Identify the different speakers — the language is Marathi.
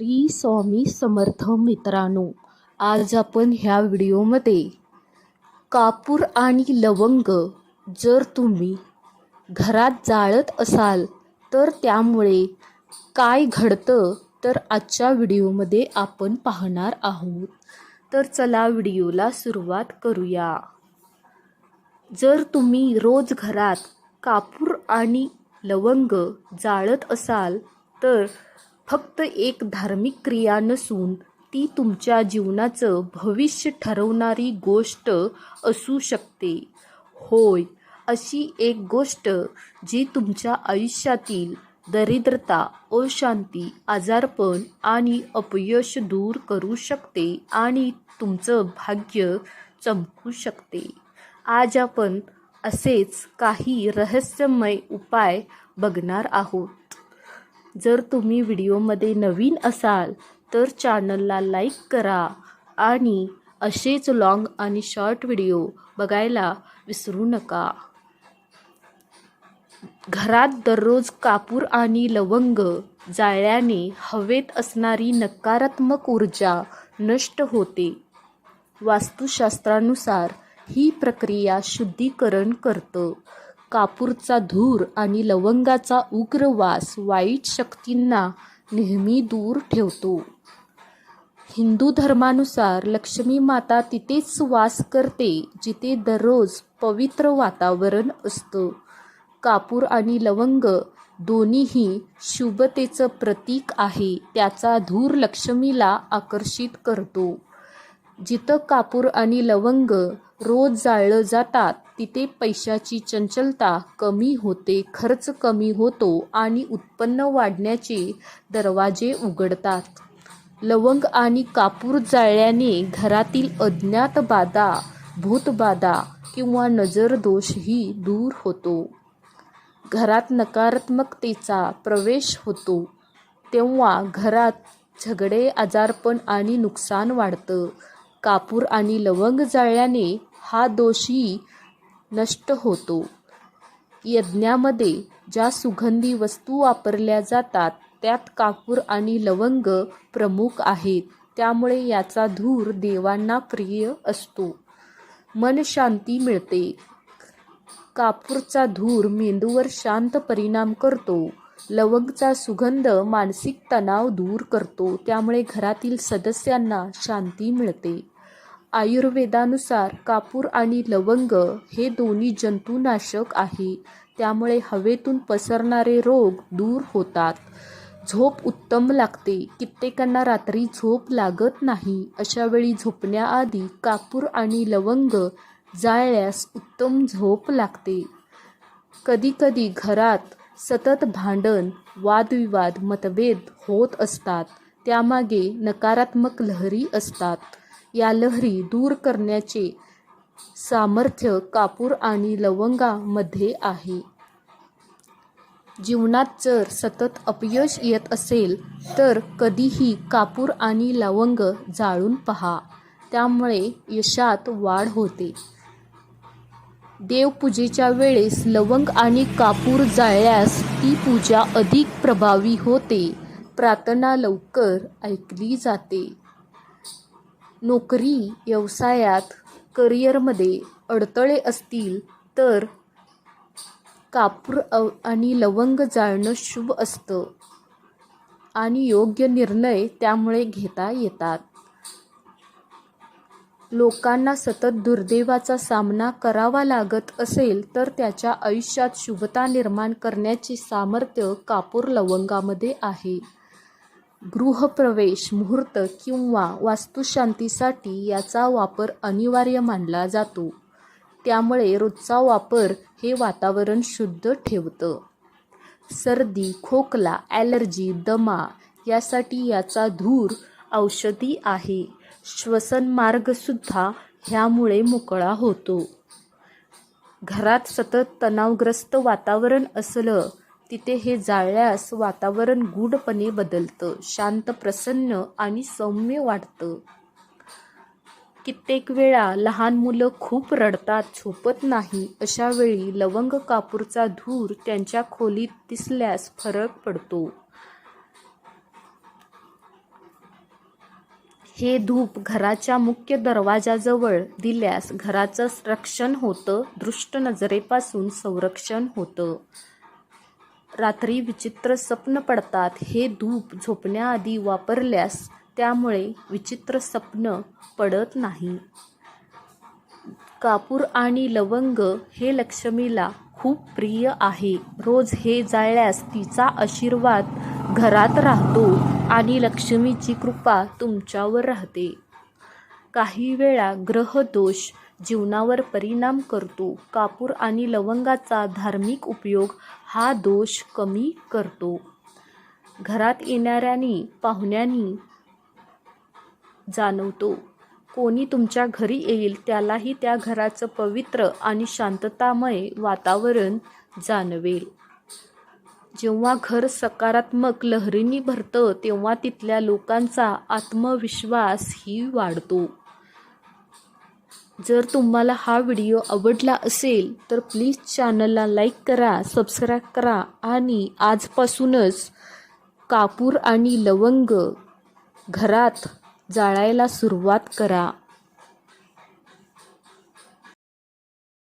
Speaker 1: श्री स्वामी समर्थ मित्रांनो आज आपण ह्या व्हिडिओमध्ये कापूर आणि लवंग जर तुम्ही घरात जाळत असाल तर त्यामुळे काय घडतं तर आजच्या व्हिडिओमध्ये आपण पाहणार आहोत. तर चला व्हिडिओला सुरुवात करूया. जर तुम्ही रोज घरात कापूर आणि लवंग जाळत असाल तर फक्त एक धार्मिक क्रिया नसून ती तुमच्या जीवनाचं भविष्य ठरवणारी गोष्ट असू शकते. होय अशी एक गोष्ट जी तुमच्या आयुष्यातील दरिद्रता अशांती आजारपण आणि अपयश दूर करू शकते आणि तुमचं भाग्य चमकू शकते. आज आपण असेच काही रहस्यमय उपाय बघणार आहोत. जर तुम्ही व्हिडिओमध्ये नवीन असाल तर चॅनलला लाईक करा आणि असेच लॉंग आणि शॉर्ट व्हिडिओ बघायला विसरू नका. घरात दररोज कापूर आणि लवंग जाळल्याने हवेत असणारी नकारात्मक ऊर्जा नष्ट होते. वास्तुशास्त्रानुसार ही प्रक्रिया शुद्धीकरण करतं. कापूरचा धूर आणि लवंगाचा उग्र वास वाईट शक्तींना नेहमी दूर ठेवतो. हिंदू धर्मानुसार लक्ष्मी माता तिथेच वास करते जिथे दररोज पवित्र वातावरण असतं. कापूर आणि लवंग दोन्हीही शुभतेचं प्रतीक आहे त्याचा धूर लक्ष्मीला आकर्षित करतो. जिथं कापूर आणि लवंग रोज जाळलं जातात तिथे पैशाची चंचलता कमी होते खर्च कमी होतो आणि उत्पन्न वाढण्याचे दरवाजे उघडतात. लवंग आणि कापूर जाळल्याने घरातील अज्ञात बाधा भूतबाधा किंवा नजरदोषही दूर होतो. घरात नकारात्मकतेचा प्रवेश होतो. तेव्हा घरात झगडे आजारपण आणि नुकसान वाढतं. कापूर आणि लवंग जाळल्याने हा दोषही नष्ट होतो. यज्ञामध्ये ज्या सुगंधी वस्तू वापरल्या जातात त्यात कापूर आणि लवंग प्रमुख आहेत. त्यामुळे याचा धूर देवांना प्रिय असतो. मन शांती मिळते. कापूरचा धूर मेंदूवर शांत परिणाम करतो. लवंगचा सुगंध मानसिक तणाव दूर करतो. त्यामुळे घरातील सदस्यांना शांती मिळते. आयुर्वेदानुसार कापूर आणि लवंग हे दोन्ही जंतुनाशक आहे. त्यामुळे हवेतून पसरणारे रोग दूर होतात. झोप उत्तम लागते. कित्येकांना रात्री झोप लागत नाही. अशा वेळी झोपण्याआधी कापूर आणि लवंग जाळल्यास उत्तम झोप लागते. कधीकधी घरात सतत भांडण वादविवाद मतभेद होत असतात. त्यामागे नकारात्मक लहरी असतात. या लहरी दूर करण्याचे सामर्थ्य कापूर आणि लवंगामध्ये आहे. जीवनात जर सतत अपयश येत असेल तर कधीही कापूर आणि लवंग जाळून पहा. त्यामुळे यशात वाढ होते. देवपूजेच्या वेळेस लवंग आणि कापूर जाळल्यास ती पूजा अधिक प्रभावी होते. प्रार्थना लवकर ऐकली जाते. नोकरी व्यवसायात करिअरमध्ये अडथळे असतील तर कापूर अव आणि लवंग जाळणं शुभ असतं. आणि योग्य निर्णय त्यामुळे घेता येतात. लोकांना सतत दुर्दैवाचा सामना करावा लागत असेल तर त्याच्या आयुष्यात शुभता निर्माण करण्याचे सामर्थ्य कापूर लवंगामध्ये आहे. गृहप्रवेश मुहूर्त किंवा वास्तुशांतीसाठी याचा वापर अनिवार्य मानला जातो. त्यामुळे रोजचा वापर हे वातावरण शुद्ध ठेवतं. सर्दी खोकला ॲलर्जी दमा यासाठी याचा धूर औषधी आहे. श्वसन मार्गसुद्धा ह्यामुळे मोकळा होतो. घरात सतत तणावग्रस्त वातावरण असलं तिथे हे जाळल्यास वातावरण गूढपणे बदलतं शांत प्रसन्न आणि सौम्य वाटतं. कित्येक वेळा लहान मुलं खूप रडतात झोपत नाही. अशा वेळी लवंग कापूरचा धूर त्यांच्या खोलीत दिसल्यास फरक पडतो. हे धूप घराच्या मुख्य दरवाजाजवळ दिल्यास घराचं रक्षण होतं दृष्ट नजरेपासून संरक्षण होतं. रात्री विचित्र स्वप्न पडतात. हे धूप झोपण्याआधी वापरल्यास त्यामुळे विचित्र स्वप्न पडत नाही. कापूर आणि लवंग हे लक्ष्मीला खूप प्रिय आहे. रोज हे जाळल्यास तिचा आशीर्वाद घरात राहतो आणि लक्ष्मीची कृपा तुमच्यावर राहते. काही वेळा ग्रहदोष जीवनावर परिणाम करतो. कापूर आणि लवंगाचा धार्मिक उपयोग हा दोष कमी करतो. घरात येणाऱ्यांनी पाहुण्यांनी जाणवतो कोणी तुमच्या घरी येईल त्यालाही त्या घराचं पवित्र आणि शांततामय वातावरण जाणवेल. जेव्हा घर सकारात्मक लहरींनी भरतं तेव्हा तिथल्या लोकांचा आत्मविश्वासही वाढतो. जर तुम्हाला हा व्हिडिओ आवडला असेल तर प्लीज चॅनलला लाईक करा सबस्क्राईब करा आणि आजपासूनच कापूर आणि लवंग घरात जाळायला सुरुवात करा.